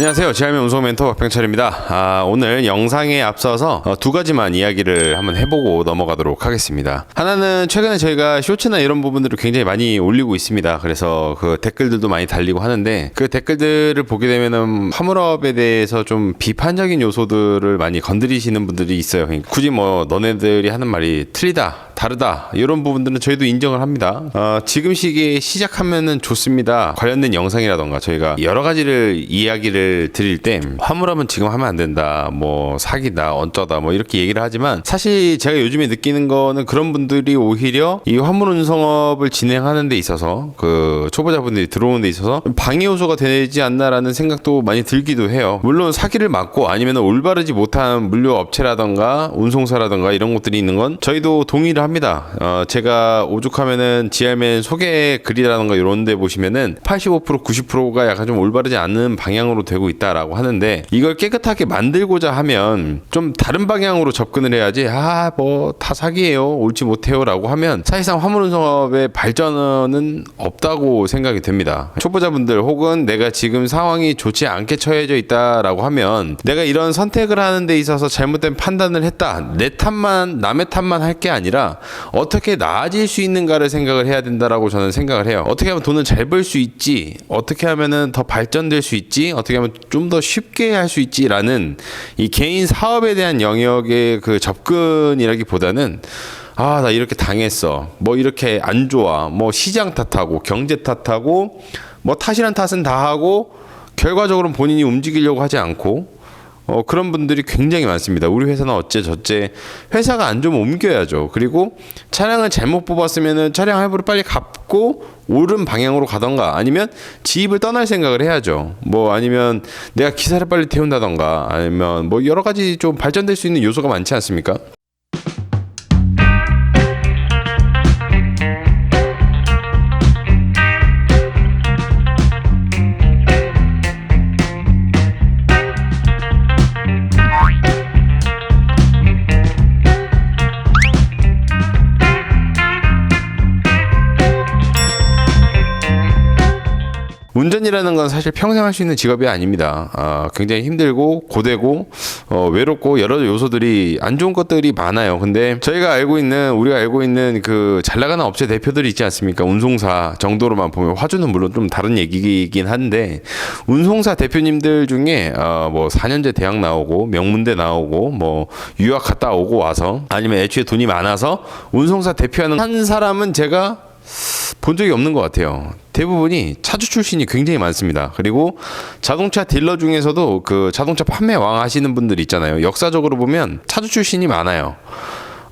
안녕하세요. 지하면 운송 멘토 박병철입니다. 아, 오늘 영상에 앞서서 어, 두 가지만 이야기를 한번 해보고 넘어가도록 하겠습니다. 하나는 최근에 저희가 쇼츠나 이런 부분들을 굉장히 많이 올리고 있습니다. 그래서 그 댓글들도 많이 달리고 하는데 그 댓글들을 보게 되면은 화물업에 대해서 좀 비판적인 요소들을 많이 건드리시는 분들이 있어요. 그러니까 굳이 뭐 너네들이 하는 말이 틀리다. 다르다 이런 부분들은 저희도 인정을 합니다. 어, 지금 시기에 시작하면은 좋습니다. 관련된 영상이라던가 저희가 여러 가지를 이야기를 드릴 때 화물하면 지금 하면 안 된다, 뭐 사기다, 어쩌다, 뭐 이렇게 얘기를 하지만 사실 제가 요즘에 느끼는 거는 그런 분들이 오히려 이 화물 운송업을 진행하는 데 있어서 그 초보자분들이 들어오는 데 있어서 방해 요소가 되지 않나라는 생각도 많이 들기도 해요. 물론 사기를 막고 아니면 올바르지 못한 물류 업체라던가 운송사라던가 이런 것들이 있는 건 저희도 동의를 합니다. 어, 제가 오죽하면은 지알맨 소개 글이라던가 이런 데 보시면은 85% 90%가 약간 좀 올바르지 않은 방향으로 되고 있다라고 하는데 이걸 깨끗하게 만들고자 하면 좀 다른 방향으로 접근을 해야지 아 뭐 다 사기예요. 옳지 못해요라고 하면 사실상 화물운송업의 발전은 없다고 생각이 됩니다. 초보자분들 혹은 내가 지금 상황이 좋지 않게 처해져 있다라고 하면 내가 이런 선택을 하는 데 있어서 잘못된 판단을 했다. 내 탓만 남의 탓만 할 게 아니라 어떻게 나아질 수 있는가를 생각을 해야 된다라고 저는 생각을 해요. 어떻게 하면 돈을 잘 벌 수 있지? 어떻게 하면은 더 발전될 수 있지? 어떻게 하면 좀 더 쉽게 할 수 있지라는 이 개인 사업에 대한 영역의 그 접근이라기보다는 아, 나 이렇게 당했어. 뭐 이렇게 안 좋아. 뭐 시장 탓하고 경제 탓하고 뭐 탓이란 탓은 다 하고 결과적으로는 본인이 움직이려고 하지 않고 어, 그런 분들이 굉장히 많습니다. 우리 회사는 어째 저째 회사가 안 좋으면 옮겨야죠. 그리고 차량을 잘못 뽑았으면은 차량 할부를 빨리 갚고 옳은 방향으로 가던가 아니면 지입을 떠날 생각을 해야죠. 뭐 아니면 내가 기사를 빨리 태운다던가 아니면 뭐 여러 가지 좀 발전될 수 있는 요소가 많지 않습니까? 건 사실 평생 할 수 있는 직업이 아닙니다. 아, 굉장히 힘들고 고되고 어, 외롭고 여러 요소들이 안 좋은 것들이 많아요. 근데 저희가 알고 있는 우리가 알고 있는 그 잘 나가는 업체 대표들이 있지 않습니까? 운송사 정도로만 보면 화주는 물론 좀 다른 얘기이긴 한데 운송사 대표님들 중에 어, 뭐 4년제 대학 나오고 명문대 나오고 뭐 유학 갔다 오고 와서 아니면 애초에 돈이 많아서 운송사 대표하는 한 사람은 제가 본 적이 없는 것 같아요. 대부분이 차주 출신이 굉장히 많습니다. 그리고 자동차 딜러 중에서도 그 자동차 판매 왕 하시는 분들 있잖아요. 역사적으로 보면 차주 출신이 많아요.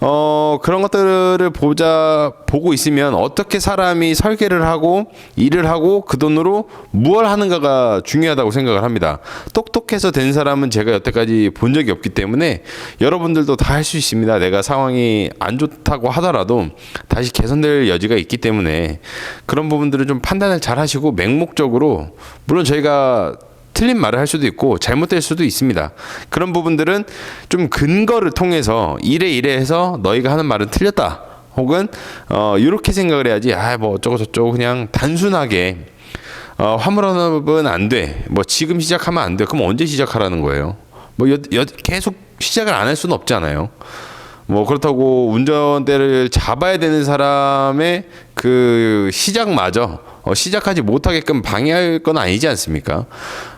어, 그런 것들을 보자, 보고 있으면 어떻게 사람이 설계를 하고 일을 하고 그 돈으로 무엇 하는가가 중요하다고 생각을 합니다. 똑똑해서 된 사람은 제가 여태까지 본 적이 없기 때문에 여러분들도 다 할 수 있습니다. 내가 상황이 안 좋다고 하더라도 다시 개선될 여지가 있기 때문에 그런 부분들을 좀 판단을 잘 하시고 맹목적으로 물론 저희가 틀린 말을 할 수도 있고 잘못될 수도 있습니다. 그런 부분들은 좀 근거를 통해서 이래 이래 해서 너희가 하는 말은 틀렸다. 혹은 어 이렇게 생각을 해야지. 아 뭐 어쩌고 저쩌고 그냥 단순하게 어 화물업은 안 돼. 뭐 지금 시작하면 안 돼. 그럼 언제 시작하라는 거예요? 뭐 여, 여, 계속 시작을 안 할 수는 없잖아요. 뭐 그렇다고 운전대를 잡아야 되는 사람의 그 시작마저 어, 시작하지 못하게끔 방해할 건 아니지 않습니까?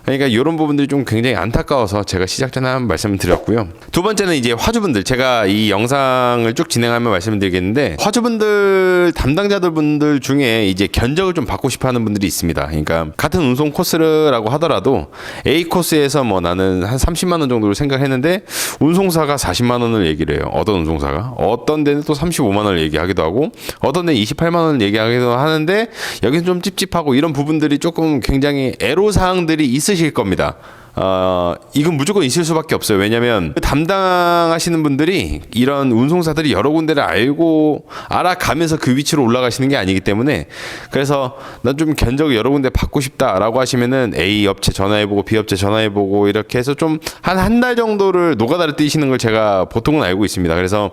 그러니까 이런 부분들이 좀 굉장히 안타까워서 제가 시작 전에 한 말씀을 드렸고요. 두 번째는 이제 화주분들 제가 이 영상을 쭉 진행하면 말씀드리겠는데 화주분들 담당자들 분들 중에 이제 견적을 좀 받고 싶어하는 분들이 있습니다. 그러니까 같은 운송 코스라고 하더라도 A 코스에서 뭐 나는 한 30만 원 정도를 생각했는데 운송사가 40만 원을 얘기를 해요. 어떤 운송사가 어떤 데는 또 35만 원을 얘기하기도 하고 어떤 데는 28만 원을 얘기하기도 하는데 여기는 좀 찝찝하고 이런 부분들이 조금 굉장히 애로 사항들이 있으실 겁니다. 어, 이건 무조건 있을 수밖에 없어요. 왜냐면 담당하시는 분들이 이런 운송사들이 여러 군데를 알고 알아가면서 그 위치로 올라가시는 게 아니기 때문에 그래서 난 좀 견적을 여러 군데 받고 싶다라고 하시면은 A 업체 전화해보고 B 업체 전화해보고 이렇게 해서 좀 한 한 달 정도를 노가다를 뛰시는 걸 제가 보통은 알고 있습니다. 그래서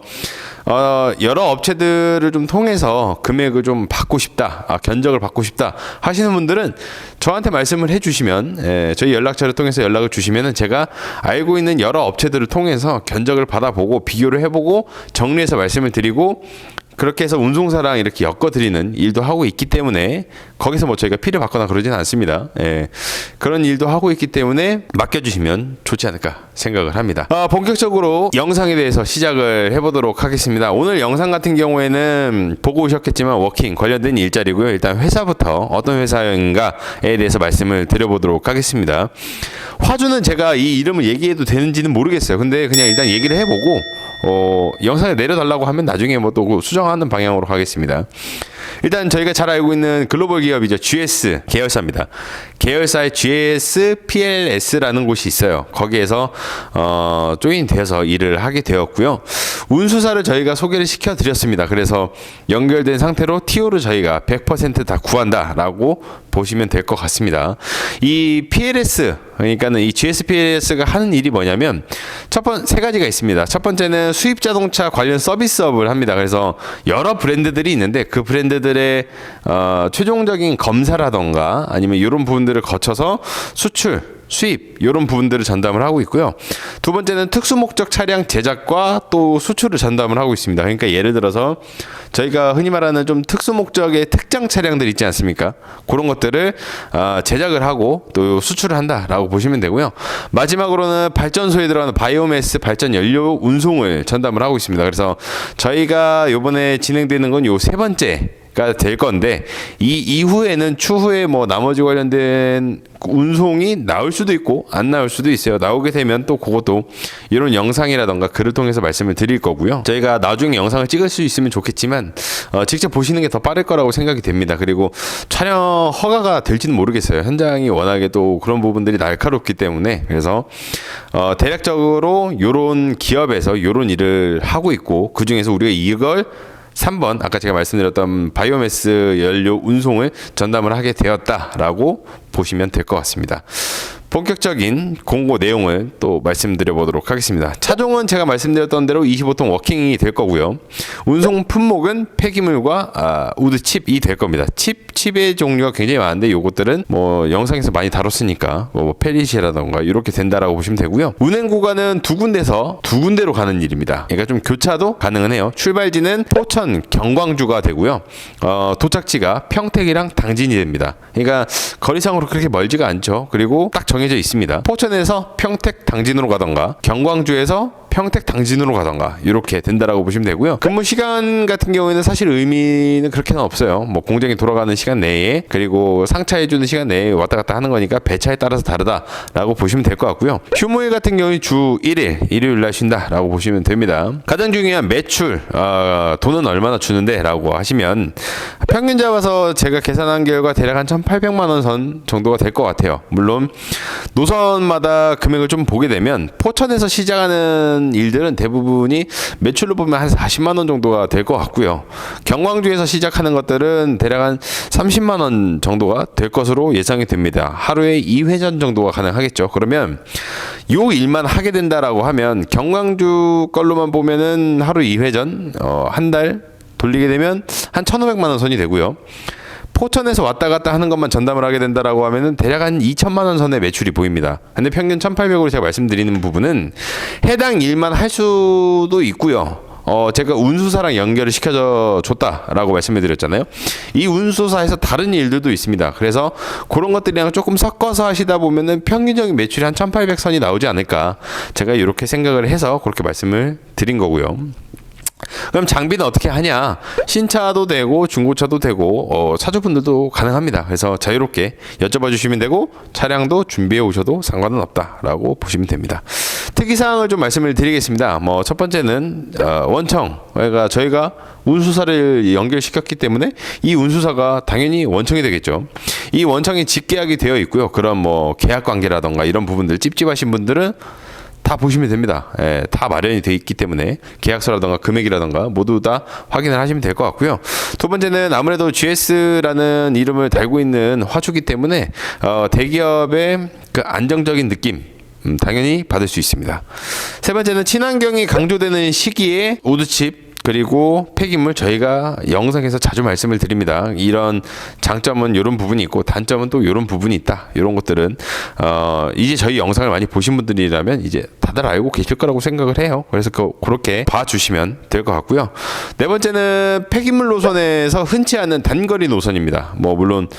어, 여러 업체들을 좀 통해서 금액을 좀 받고 싶다, 아, 견적을 받고 싶다 하시는 분들은 저한테 말씀을 해주시면 예, 저희 연락처를 통해서 연락을 주시면은 제가 알고 있는 여러 업체들을 통해서 견적을 받아보고 비교를 해보고 정리해서 말씀을 드리고 그렇게 해서 운송사랑 이렇게 엮어드리는 일도 하고 있기 때문에 거기서 뭐 저희가 피를 받거나 그러진 않습니다. 예. 그런 일도 하고 있기 때문에 맡겨주시면 좋지 않을까 생각을 합니다. 아, 본격적으로 영상에 대해서 시작을 해보도록 하겠습니다. 오늘 영상 같은 경우에는 보고 오셨겠지만 워킹 관련된 일자리고요. 일단 회사부터 어떤 회사인가에 대해서 말씀을 드려보도록 하겠습니다. 화주는 제가 이 이름을 얘기해도 되는지는 모르겠어요. 근데 그냥 일단 얘기를 해보고 어, 영상에 내려달라고 하면 나중에 뭐 또 수정하는 방향으로 가겠습니다. 일단 저희가 잘 알고 있는 글로벌 기업이죠. GS 계열사입니다. 계열사의 GS PLS라는 곳이 있어요. 거기에서 어, 조인 돼서 일을 하게 되었고요. 운수사를 저희가 소개를 시켜 드렸습니다. 그래서 연결된 상태로 TO를 저희가 100%다 구한다라고 보시면 될 것 같습니다. 이 PLS 그러니까는 이 GSPS가 하는 일이 뭐냐면 첫 번 세 가지가 있습니다. 첫 번째는 수입 자동차 관련 서비스업을 합니다. 그래서 여러 브랜드들이 있는데 그 브랜드들의 어, 최종적인 검사라던가 아니면 이런 부분들을 거쳐서 수출 수입 이런 부분들을 전담을 하고 있고요. 두 번째는 특수 목적 차량 제작과 또 수출을 전담을 하고 있습니다. 그러니까 예를 들어서 저희가 흔히 말하는 좀 특수 목적의 특장 차량들 있지 않습니까? 그런 것들을 아, 제작을 하고 또 수출을 한다라고 보시면 되고요. 마지막으로는 발전소에 들어가는 바이오매스 발전 연료 운송을 전담을 하고 있습니다. 그래서 저희가 이번에 진행되는 건 요 세 번째 가 될 건데 이 이후에는 추후에 뭐 나머지 관련된 운송이 나올 수도 있고 안 나올 수도 있어요. 나오게 되면 또 그것도 이런 영상이라던가 글을 통해서 말씀을 드릴 거고요. 저희가 나중에 영상을 찍을 수 있으면 좋겠지만 어, 직접 보시는 게 더 빠를 거라고 생각이 됩니다. 그리고 촬영 허가가 될지는 모르겠어요. 현장이 워낙에 또 그런 부분들이 날카롭기 때문에 그래서 어, 대략적으로 요런 기업에서 요런 일을 하고 있고 그 중에서 우리가 이걸 3번 아까 제가 말씀드렸던 바이오매스 연료 운송을 전담을 하게 되었다라고 보시면 될 것 같습니다. 본격적인 공고 내용을 또 말씀드려 보도록 하겠습니다. 차종은 제가 말씀드렸던 대로 25톤 워킹이 될 거고요. 운송 품목은 폐기물과 아, 우드 칩이 될 겁니다. 칩 칩의 종류가 굉장히 많은데 요것들은 뭐 영상에서 많이 다뤘으니까 뭐 페리시라던가 이렇게 된다라고 보시면 되고요. 운행 구간은 두 군데서 두 군데로 가는 일입니다. 그러니까 좀 교차도 가능은 해요. 출발지는 포천 경광주가 되고요. 어, 도착지가 평택이랑 당진이 됩니다. 그러니까 거리상으로 그렇게 멀지가 않죠. 그리고 딱 정해져 있습니다. 포천에서 평택 당진으로 가던가 경광주에서 평택 당진으로 가던가 이렇게 된다라고 보시면 되고요. 근무 시간 같은 경우에는 사실 의미는 그렇게는 없어요. 뭐 공장이 돌아가는 시간 내에 그리고 상차해 주는 시간 내에 왔다 갔다 하는 거니까 배차에 따라서 다르다라고 보시면 될 것 같고요. 휴무일 같은 경우는 주 1일 일요일 날 쉰다라고 보시면 됩니다. 가장 중요한 매출 어, 돈은 얼마나 주는데라고 하시면 평균 잡아서 제가 계산한 결과 대략 한 1,800만 원 선 정도가 될 것 같아요. 물론 노선마다 금액을 좀 보게 되면 포천에서 시작하는 일들은 대부분이 매출로 보면 한 40만 원 정도가 될 것 같고요. 경광주에서 시작하는 것들은 대략 한 30만 원 정도가 될 것으로 예상이 됩니다. 하루에 2회전 정도가 가능하겠죠. 그러면 요 일만 하게 된다라고 하면 경광주 걸로만 보면은 하루 2회전 어, 한 달 돌리게 되면 한 1,500만 원 선이 되고요. 포천에서 왔다 갔다 하는 것만 전담을 하게 된다라고 하면은 대략 한 2천만 원 선의 매출이 보입니다. 근데 평균 1,800으로 제가 말씀드리는 부분은 해당 일만 할 수도 있고요. 어, 제가 운수사랑 연결을 시켜줘 줬다라고 말씀을 드렸잖아요. 이 운수사에서 다른 일들도 있습니다. 그래서 그런 것들이랑 조금 섞어서 하시다 보면은 평균적인 매출이 한 1,800선이 나오지 않을까. 제가 이렇게 생각을 해서 그렇게 말씀을 드린 거고요. 그럼 장비는 어떻게 하냐? 신차도 되고 중고차도 되고 어, 차주분들도 가능합니다. 그래서 자유롭게 여쭤봐 주시면 되고 차량도 준비해 오셔도 상관은 없다라고 보시면 됩니다. 특이 사항을 좀 말씀을 드리겠습니다. 뭐 첫 번째는 어, 원청, 그러니까 저희가 운수사를 연결시켰기 때문에 이 운수사가 당연히 원청이 되겠죠. 이 원청이 직계약이 되어 있고요. 그런 뭐 계약 관계라던가 이런 부분들 찝찝하신 분들은 다 보시면 됩니다. 예, 다 마련이 돼 있기 때문에 계약서라던가 금액이라던가 모두 다 확인을 하시면 될 것 같고요. 두 번째는 아무래도 GS라는 이름을 달고 있는 화주기 때문에 어, 대기업의 그 안정적인 느낌 음, 당연히 받을 수 있습니다. 세 번째는 친환경이 강조되는 시기에 우드칩 그리고 폐기물 저희가 영상에서 자주 말씀을 드립니다. 이런 장점은 이런 부분이 있고 단점은 또 이런 부분이 있다. 이런 것들은 어 이제 저희 영상을 많이 보신 분들이라면 이제 다들 알고 계실 거라고 생각을 해요. 그래서 그, 그렇게 봐주시면 될 것 같고요. 네 번째는 폐기물 노선에서 흔치 않은 단거리 노선입니다. 뭐 물론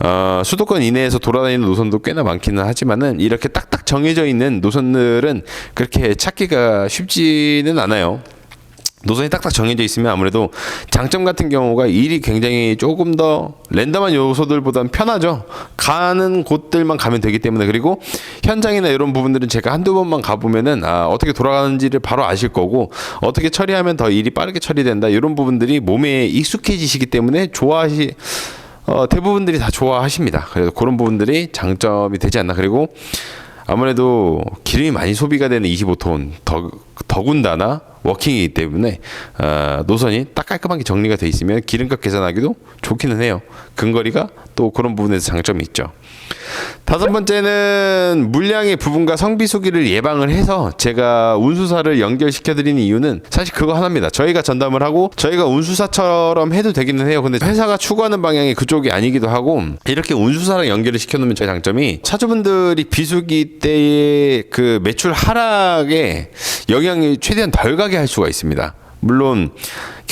어, 수도권 이내에서 돌아다니는 노선도 꽤나 많기는 하지만은 이렇게 딱딱 정해져 있는 노선들은 그렇게 찾기가 쉽지는 않아요. 노선이 딱딱 정해져 있으면 아무래도 장점 같은 경우가 일이 굉장히 조금 더 랜덤한 요소들보다는 편하죠. 가는 곳들만 가면 되기 때문에 그리고 현장이나 이런 부분들은 제가 한두 번만 가보면은 아, 어떻게 돌아가는지를 바로 아실 거고 어떻게 처리하면 더 일이 빠르게 처리된다 이런 부분들이 몸에 익숙해지시기 때문에 좋아하시 어, 대부분들이 다 좋아하십니다. 그래서 그런 부분들이 장점이 되지 않나 그리고 아무래도 기름이 많이 소비가 되는 25톤 더, 더군다나 워킹이기 때문에 어, 노선이 딱 깔끔하게 정리가 돼 있으면 기름값 계산하기도 좋기는 해요. 근거리가 또 그런 부분에서 장점이 있죠. 다섯 번째는 물량의 부분과 성비수기를 예방을 해서 제가 운수사를 연결시켜 드리는 이유는 사실 그거 하나입니다. 저희가 전담을 하고 저희가 운수사처럼 해도 되기는 해요. 근데 회사가 추구하는 방향이 그쪽이 아니기도 하고 이렇게 운수사랑 연결을 시켜 놓으면 저희 장점이 차주분들이 비수기 때의 그 매출 하락에 영향이 최대한 덜 가게 할 수가 있습니다. 물론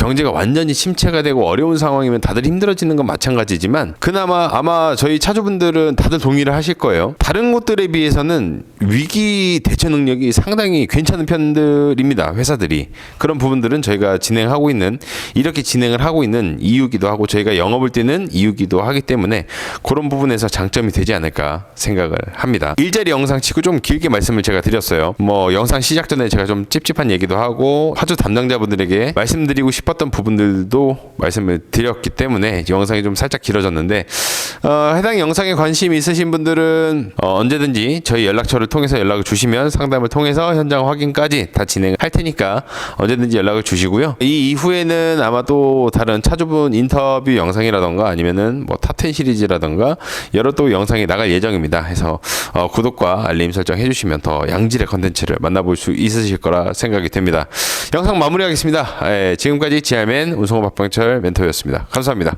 경제가 완전히 침체가 되고 어려운 상황이면 다들 힘들어지는 건 마찬가지지만 그나마 아마 저희 차주분들은 다들 동의를 하실 거예요. 다른 곳들에 비해서는 위기 대처 능력이 상당히 괜찮은 편들입니다. 회사들이 그런 부분들은 저희가 진행하고 있는 이렇게 진행을 하고 있는 이유기도 하고 저희가 영업을 뛰는 이유기도 하기 때문에 그런 부분에서 장점이 되지 않을까 생각을 합니다. 일자리 영상 치고 좀 길게 말씀을 제가 드렸어요. 뭐 영상 시작 전에 제가 좀 찝찝한 얘기도 하고 하주 담당자분들에게 말씀드리고 싶 었던 부분들도 말씀을 드렸기 때문에 영상이 좀 살짝 길어졌는데 어, 해당 영상에 관심 있으신 분들은 어, 언제든지 저희 연락처를 통해서 연락을 주시면 상담을 통해서 현장 확인까지 다 진행할 테니까 언제든지 연락을 주시고요. 이 이후에는 아마 또 다른 차주분 인터뷰 영상이라던가 아니면은 뭐 탑10 시리즈라던가 여러 또 영상이 나갈 예정입니다. 해서 어, 구독과 알림 설정 해주시면 더 양질의 컨텐츠를 만나볼 수 있으실 거라 생각이 됩니다. 영상 마무리하겠습니다. 예, 지금까지 지하맨 운송호 박병철 멘토였습니다. 감사합니다.